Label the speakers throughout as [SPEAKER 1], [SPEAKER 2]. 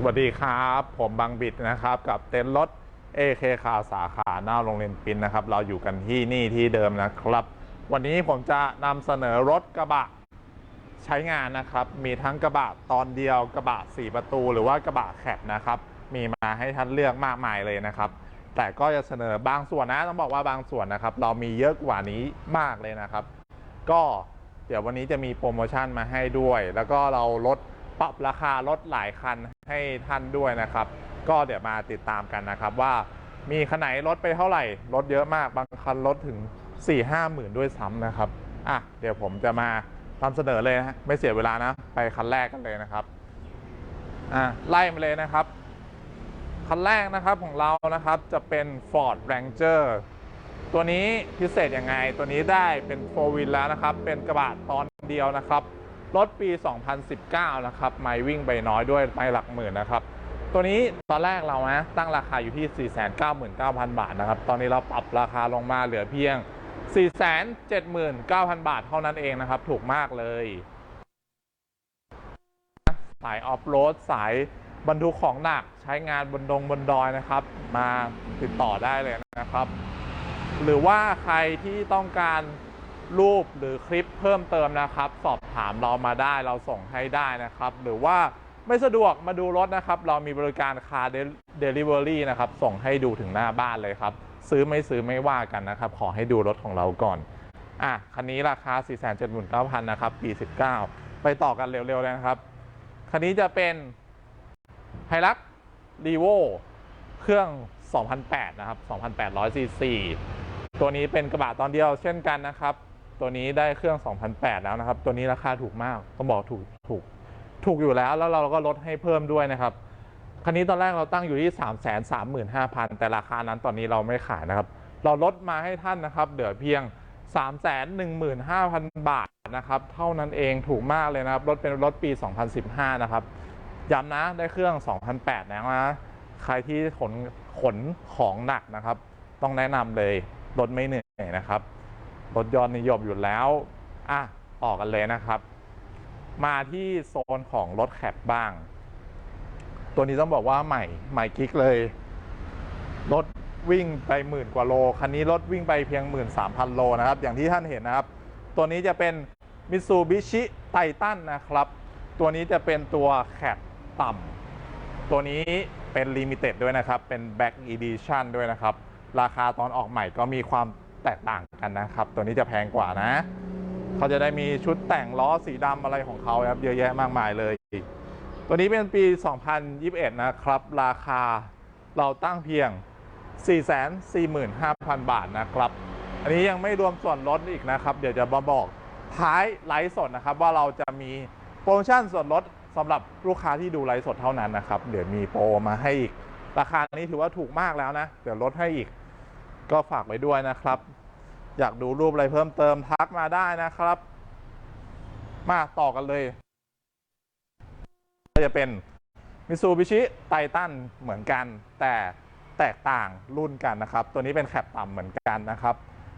[SPEAKER 1] สวัสดีครับ ผมบังบิดนะครับ กับเต็นท์รถ AK คาสาขาหน้าโรงเรียนปินนะครับ เราอยู่กันที่นี่ที่เดิมนะครับ วันนี้ผมจะนำเสนอรถกระบะใช้งานนะครับ มีทั้งกระบะตอนเดียวกระบะ 4 ประตูหรือว่ากระบะแคบนะครับ มีมาให้ท่านเลือกมากมายเลยนะครับ แต่ก็จะเสนอบางส่วนนะต้องบอกว่าบางส่วนนะครับ เรามีเยอะกว่านี้มากเลยนะครับ ก็เดี๋ยววันนี้จะมีโปรโมชั่นมาให้ด้วย แล้วก็เราลดปรับราคารถหลายคัน ให้ท่านด้วยนะครับ ก็เดี๋ยวมาติดตามกันนะครับ ว่ามีคันไหนลดไปเท่าไหร่ลดเยอะมากบางคันลดถึง 4 5หมื่นด้วยซ้ำนะครับอะเดี๋ยวผมจะมานำเสนอเลยนะไม่เสียเวลานะ ไปคันแรกกันเลยนะครับอะไล่มาเลยนะครับ คันแรกนะครับของเรานะครับจะเป็น Ford Ranger ตัวนี้พิเศษยังไง ตัวนี้ได้เป็นโฟวินแล้วนะครับ เป็นกระบะตอนเดียวนะครับ รถปี 2019 นะครับ ไม่วิ่งไปน้อยด้วยไม่หลักหมื่นนะครับ ตัวนี้ตอนแรกเรานะตั้งราคาอยู่ที่ 499,000 บาทนะครับ ตอนนี้เราปรับราคาลงมาเหลือเพียง 479,000 บาทเท่านั้นเองนะครับ ถูกมากเลย สายออฟโรดสายบรรทุกของหนักใช้งานบนดงบนดอยนะครับ มาติดต่อได้เลยนะครับ หรือว่าใครที่ต้องการ รูปหรือคลิปเพิ่มเติมนะครับ สอบถามเรามาได้เราส่งให้ได้นะครับ หรือว่าไม่สะดวกมาดูรถนะครับ เรามีบริการคาร์เดลิเวอรี่นะครับ ส่งให้ดูถึงหน้าบ้านเลยครับ ซื้อไม่ซื้อไม่ว่ากันนะครับ ขอให้ดูรถของเราก่อนอะคันนี้ราคา 479,000นะครับ ปี 19 ไปต่อกันเร็วๆเลยนะครับ คันนี้จะเป็นไฮรักรีโวเครื่อง 2008 นะครับ 2,800ซีซีตัวนี้เป็นกระบะตอนเดียวเช่นกันนะครับ ตัวนี้ได้เครื่อง 2008 แล้วนะครับ ตัวนี้ราคาถูกมากต้องบอกถูกถูกถูกอยู่แล้ว แล้วเราก็ลดให้เพิ่มด้วยนะครับ คันนี้ตอนแรกเราตั้งอยู่ที่ 335,000 แต่ราคานั้นตอนนี้เราไม่ขายนะครับ เราลดมาให้ท่านนะครับ เหลือเพียง 315,000 บาทนะครับ เท่านั้นเองถูกมากเลยนะครับ รถเป็นรถปี 2015 นะครับ ย้ำนะได้เครื่อง 2008นะนะ ใครที่ขนขนของหนักนะครับ ต้องแนะนำเลย รถไม่เหนื่อยนะครับ รถยนต์นิยมอยู่แล้วอะออกกันเลยนะครับ มาที่โซนของรถแคปบ้าง ตัวนี้ต้องบอกว่าใหม่ใหม่กิ๊กเลย รถวิ่งไปหมื่นกว่าโล คันนี้รถวิ่งไปเพียง 13,000 โลนะครับ อย่างที่ท่านเห็นนะครับ ตัวนี้จะเป็น Mitsubishi Titan นะครับ ตัวนี้จะเป็นตัวแคปต่ำตัวนี้เป็น Limited ด้วยนะครับ เป็น Back Edition ด้วยนะครับ ราคาตอนออกใหม่ก็มีความ แตกต่างกันนะครับ ตัวนี้จะแพงกว่านะ เขาจะได้มีชุดแต่งล้อสีดำอะไรของเขาครับเยอะแยะมากมายเลย ตัวนี้เป็นปี 2021 นะครับ ราคาเราตั้งเพียง 445,000 บาทนะครับ อันนี้ยังไม่รวมส่วนลดอีกนะครับ เดี๋ยวจะมาบอกท้ายไลฟ์สดนะครับ ว่าเราจะมีโปรโมชั่นส่วนลดสำหรับลูกค้าที่ดูไลฟ์สดเท่านั้นนะครับ เดี๋ยวมีโปรมาให้อีก ราคานี้ถือว่าถูกมากแล้วนะ เดี๋ยวลดให้อีก ก็ฝากไว้ด้วยนะครับ อยากดูรูปอะไรเพิ่มเติมทักมาได้นะครับ มาต่อกันเลย ก็จะเป็นมิซูบิชิไททันเหมือนกัน แต่แตกต่างรุ่นกันนะครับ ตัวนี้เป็นแคปต่ำเหมือนกันนะครับ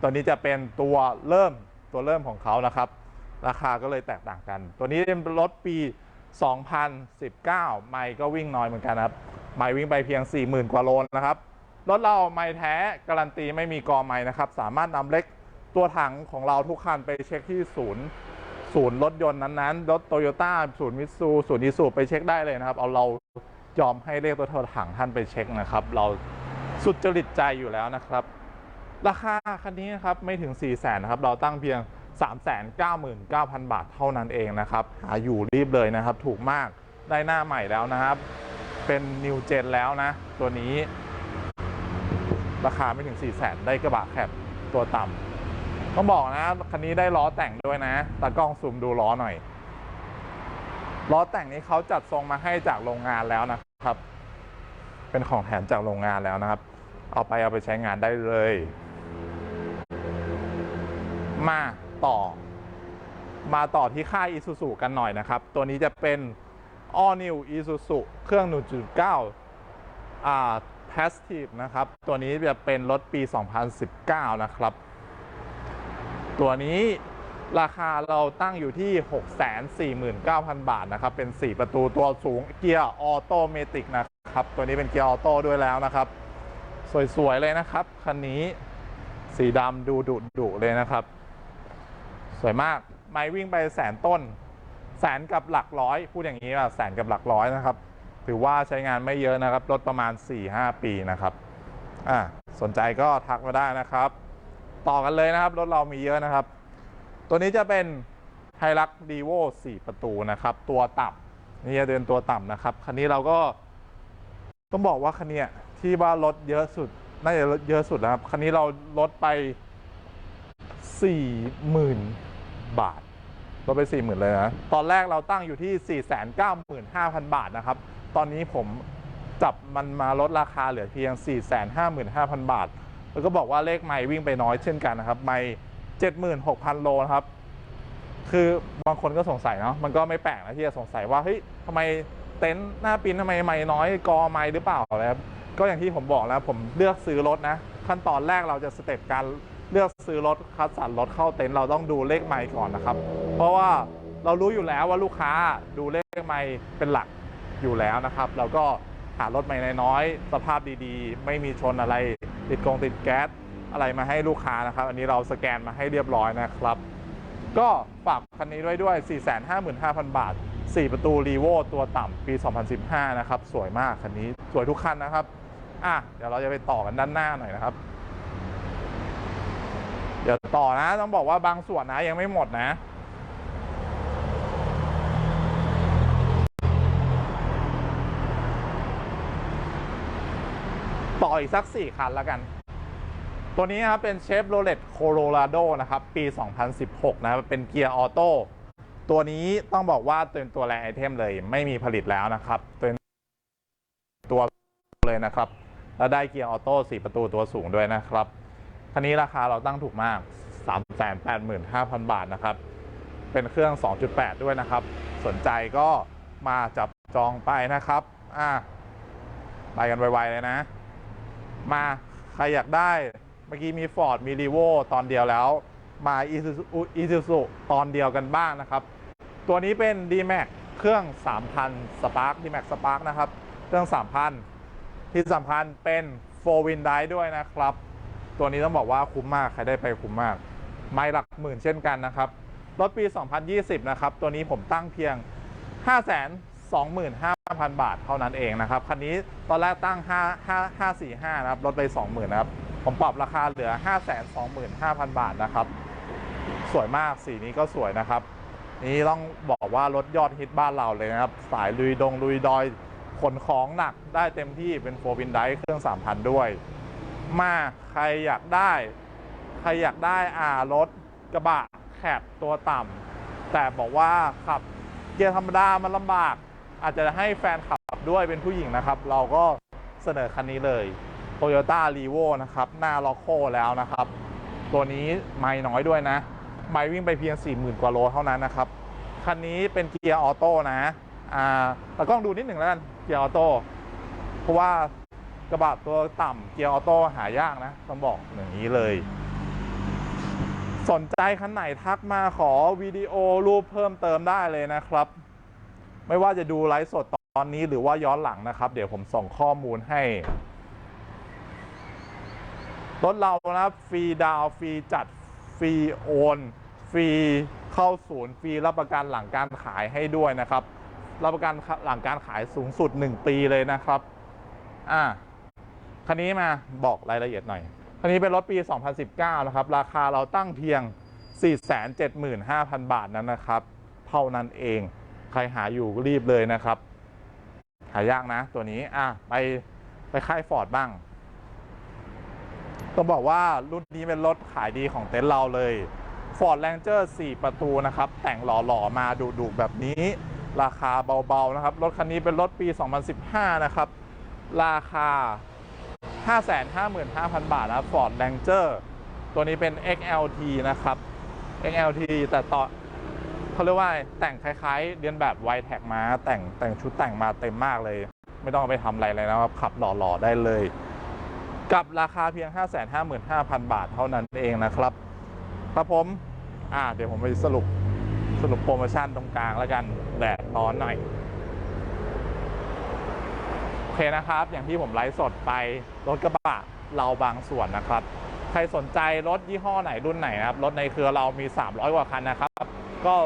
[SPEAKER 1] ตัวนี้จะเป็นตัวเริ่มตัวเริ่มของเขานะครับ ราคาก็เลยแตกต่างกัน ตัวนี้เป็นรถปี 2019 ไมค์ก็วิ่งน้อยเหมือนกันครับ ไมค์วิ่งไปเพียง 40,000 กว่าโลนะครับ รถเราไมค์แท้การันตีไม่มีกอไมค์นะครับ สามารถนำเล็กตัวถังของเราทุกคันไปเช็คที่ศูนย์ศูนย์รถยนต์นั้นๆ รถโตโยต้าศูนย์มิตซูศูนย์อีซูไปเช็คได้เลยนะครับ เอาเรายอมให้เลขตัวถังท่านไปเช็คนะครับ เราสุดจริตใจอยู่แล้วนะครับ ราคาคันนี้นะครับไม่ถึง 4 0 0แสนนะครับ เราตั้งเพียง 399,000 บาทเท่านั้นเองนะครับหาอยู่รีบเลยนะครับ ถูกมากได้หน้าใหม่แล้วนะครับ เป็นนิวเจนแล้วนะ ตัวนี้ ราคาไม่ถึง 4 0 0แสนได้กระบะแคบตัวต่ำต้องบอกนะ คันนี้ได้ล้อแต่งด้วยนะตากล้องซูมดูล้อหน่อยล้อแต่งนี้เขาจัดทรงมาให้จากโรงงานแล้วนะครับ เป็นของแถมจากโรงงานแล้วนะครับ เอาไปเอาไปใช้งานได้เลย มาต่อ มาต่อที่ค่าย Isuzu กันหน่อยนะครับ ตัวนี้จะเป็น All New Isuzu เครื่อง 1.9อ่า Passive นะครับ ตัวนี้จะเป็นรถปี 2019 นะครับ ตัวนี้ราคาเราตั้งอยู่ที่ 649,000 บาทนะครับ เป็น 4 ประตูตัวสูงเกียร์ออโตเมติกนะครับ ตัวนี้เป็นเกียร์ออโต้ด้วยแล้วนะครับ สวย ๆ เลยนะครับ คันนี้สีดำดูดุดุเลยนะครับ สวยมาก ไม่วิ่งไปแสนต้น แสนกับหลักร้อย พูดอย่างนี้ว่าแสนกับหลักร้อยนะครับ ถือว่าใช้งานไม่เยอะนะครับ รถประมาณ 4-5 ปีนะครับอ่าสนใจก็ทักมาได้นะครับ ต่อกันเลยนะครับ รถเรามีเยอะนะครับ ตัวนี้จะเป็นไฮรักดีโว4ประตูนะครับ ตัวต่ำนี่จะเป็นตัวต่ำนะครับ คันนี้เราก็ต้องบอกว่าคันนี้ที่ว่ารถเยอะสุด น่าจะเยอะสุดแล้วครับ คันนี้เราลดไป 40,000 บาทลดไป 40,000 เลยนะ ตอนแรกเราตั้งอยู่ที่ 495,000 บาทนะครับ ตอนนี้ผมจับมันมาลดราคาเหลือเพียง 455,000 บาท แล้วก็บอกว่าเลขไม่วิ่งไปน้อยเช่นกันนะครับ ไม่ 76,000 โลนะครับ คือบางคนก็สงสัยเนาะมันก็ไม่แปลกนะที่จะสงสัยว่าเฮ้ยทำไมเต็นท์หน้าปินทำไมไม่น้อยกอไม่หรือเปล่าอะไรครับก็อย่างที่ผมบอกแล้วผมเลือกซื้อรถนะ ขั้นตอนแรกเราจะสเต็ปการเลือกซื้อรถคัดสรรรถเข้าเต็นท์เราต้องดูเลขไม่ก่อนนะครับ เพราะว่าเรารู้อยู่แล้วว่าลูกค้าดูเลขไม่เป็นหลัก อยู่แล้วนะครับ เราก็หารถใหม่น้อย สภาพดีๆ ไม่มีชนอะไร ติดกงติดแก๊สอะไรมาให้ลูกค้านะครับ อันนี้เราสแกนมาให้เรียบร้อยนะครับ ก็ฝากคันนี้ด้วยด้วย 455,000 บาท 4 ประตูรีโวตัวต่ำปี 2015 นะครับ สวยมากคันนี้สวยทุกคันนะครับอะเดี๋ยวเราจะไปต่อกันด้านหน้าหน่อยนะครับ เดี๋ยวต่อนะต้องบอกว่าบางส่วนนะยังไม่หมดนะ ออีกสัก 4 คันแล้วกัน ตัวนี้นะครับเป็นเชฟโรเลตโคโ o ราโดนะครับ ปี 2016 นะครับ เป็นเกียร์ออโต้ตัวนี้ต้องบอกว่าเป็นตัวแรงไอเทมเลยไม่มีผลิตแล้วนะครับเป็นตัวเลยนะครับ แล้วได้เกียร์ออโต้4ประตูตัวสูงด้วยนะครับคันนี้ราคาเราตั้งถูกมาก 385,000 บาทนะครับ เป็นเครื่อง 2.8 ด้วยนะครับ สนใจก็มาจับจองไปนะครับ อะไปกันไวๆเลยนะ มาใครอยากได้เมื่อกี้มี Ford มี r e v o ตอนเดียวแล้ว มา Isuzu ตอนเดียวกันบ้างนะครับ ตัวนี้เป็น D-Max เครื่อง 3,000 Spark D-Max Spark นะครับ เครื่อง 3,000 ที่สำคัญเป็น 4 Win Drive ด้วยนะครับ ตัวนี้ต้องบอกว่าคุ้มมาก ใครได้ไปคุ้มมาก ไม่หลักหมื่นเช่นกันนะครับ รถปี 2020 นะครับ ตัวนี้ผมตั้งเพียง 25,000 บาทเท่านั้นเองนะครับ คันนี้ตอนแรกตั้ง 5 5 545 นะครับ ลดไป 20,000 นะครับ ผมปรับราคาเหลือ 525,000 บาทนะครับ สวยมาก สีนี้ก็สวยนะครับ นี่ต้องบอกว่ารถยอดฮิตบ้านเราเลยนะครับ สายลุยดงลุยดอยขนของหนักได้เต็มที่เป็นโฟวินไดเครื่อง 3,000 ด้วย มาใครอยากได้ ใครอยากได้อ่ารถกระบะแคบตัวต่ำแต่บอกว่าขับเกียร์ธรรมดามันลำบาก อาจจะให้แฟนขับด้วยเป็นผู้หญิงนะครับ เราก็เสนอคันนี้เลย Toyota r e v o นะครับ หน้าล็อกโคแล้วนะครับ ตัวนี้ไม่น้อยด้วยนะ ไม่วิ่งไปเพียง 40,000 กว่าโลเท่านั้นนะครับ คันนี้เป็นเกียร์ออโต้นะอ่าตากล้องดูนิดหนึ่งแล้วกันเกียร์ออโต้เพราะว่ากระบะตัวต่ำเกียร์ออโต้หายากนะ ต้องบอกอย่างนี้เลย สนใจคันไหนทักมาขอวิดีโอรูปเพิ่มเติมได้เลยนะครับ ไม่ว่าจะดูไลฟ์สดตอนนี้หรือว่าย้อนหลังนะครับ เดี๋ยวผมส่งข้อมูลให้ รถเรานะฟรีดาวฟรีจัดฟรีโอนฟรีเข้าศูนย์ฟรีรับประกันหลังการขายให้ด้วยนะครับ รับประกันหลังการขายสูงสุด 1 ปีเลยนะครับ อ่าคันนี้มาบอกรายละเอียดหน่อย คันนี้เป็นรถปี 2019 นะครับ ราคาเราตั้งเพียง 475,000 บาทนั้นนะครับ เท่านั้นเอง ใครหาอยู่รีบเลยนะครับ หายากนะตัวนี้อะไปไปค่ายฟอร์ดบ้างต้องบอกว่ารุ่นนี้เป็นรถขายดีของเต็นท์เราเลย Ford Ranger 4 ประตูนะครับ แต่งหล่อๆ มาดุๆแบบนี้ ราคาเบาๆนะครับ รถคันนี้เป็นรถปี 2015 นะครับ ราคา 555,000 บาทนะ Ford Ranger ตัวนี้เป็น XLT นะครับ XLT แต่ต่อ เขาเรียกว่าแต่งคล้ายๆ เรียนแบบ y t e c มา แต่งแต่งชุดแต่งมาเต็มมากเลย ไม่ต้องไปทำอะไรเลยนะครับ ขับหล่อๆได้เลย กับราคาเพียง 555,000 บาทเท่านั้นเองนะครับครับผมอ่าเดี๋ยวผมไปสรุปสรุปโปรโมชั่นตรงกลางแล้วกันแดดร้อนหน่อยโอเคนะครับ อย่างที่ผมไลฟ์สดไปรถกระบะเราบางส่วนนะครับ ใครสนใจรถยี่ห้อไหนรุ่นไหนนะครับ รถในเครือเรามี 300 กว่าคันนะครับ ก็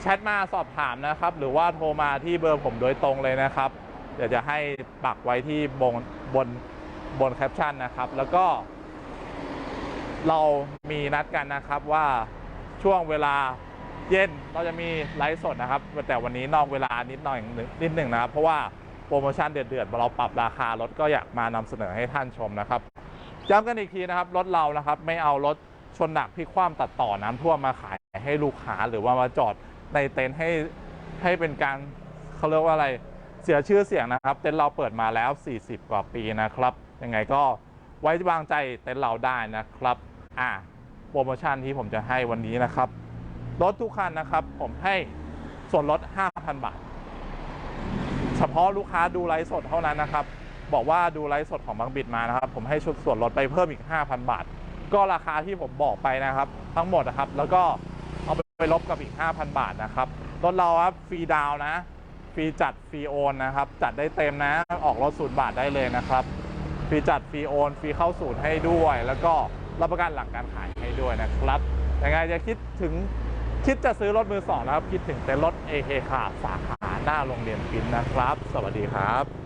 [SPEAKER 1] แชทมาสอบถามนะครับ หรือว่าโทรมาที่เบอร์ผมโดยตรงเลยนะครับ เดี๋ยวจะให้ปักไว้ที่บนบนบนแคปชั่นนะครับ แล้วก็ เรามีนัดกันนะครับว่าช่วงเวลาเย็นเราจะมีไลฟ์สดนะครับ แต่วันนี้นอกเวลานิดหน่อยนิดหนึ่งนะครับ เพราะว่าโปรโมชั่นเดือดๆเราปรับราคารถก็อยากมานำเสนอให้ท่านชมนะครับย้ำกันอีกทีนะครับ รถเรานะครับ ไม่เอารถ ชนหนักพลิกคว่ำตัดต่อน้ำท่วมมาขายให้ลูกค้าหรือว่ามาจอดในเต็นท์ให้ให้เป็นการเขาเรียกว่าอะไรเสียชื่อเสียงนะครับ เต็นท์เราเปิดมาแล้ว 40 กว่าปีนะครับ ยังไงก็ไว้วางใจเต็นท์เราได้นะครับ อ่าโปรโมชั่นที่ผมจะให้วันนี้นะครับรถทุกคันนะครับ ผมให้ส่วนลด 5,000 บาท เฉพาะลูกค้าดูไลฟ์สดเท่านั้นนะครับ บอกว่าดูไลฟ์สดของบางบิดมานะครับ ผมให้ชุดส่วนลดไปเพิ่มอีก 5,000 บาท ก็ราคาที่ผมบอกไปนะครับ ทั้งหมดนะครับ แล้วก็เอาไปลบกับอีก 5,000 บาทนะครับรถเราครับฟรีดาวน์นะฟรีจัดฟรีโอนนะครับ จัดได้เต็มนะ ออกรถศูนย์บาทได้เลยนะครับฟรีจัดฟรีโอนฟรีเข้าศูนย์ให้ด้วย แล้วก็รับประกันหลังการขายให้ด้วยนะครับยังไงจะคิดถึงคิดจะซื้อรถมือสองนะครับ คิดถึงเต็นท์รถ AK ขาสาขาหน้าโรงเรียนปินนะครับ สวัสดีครับ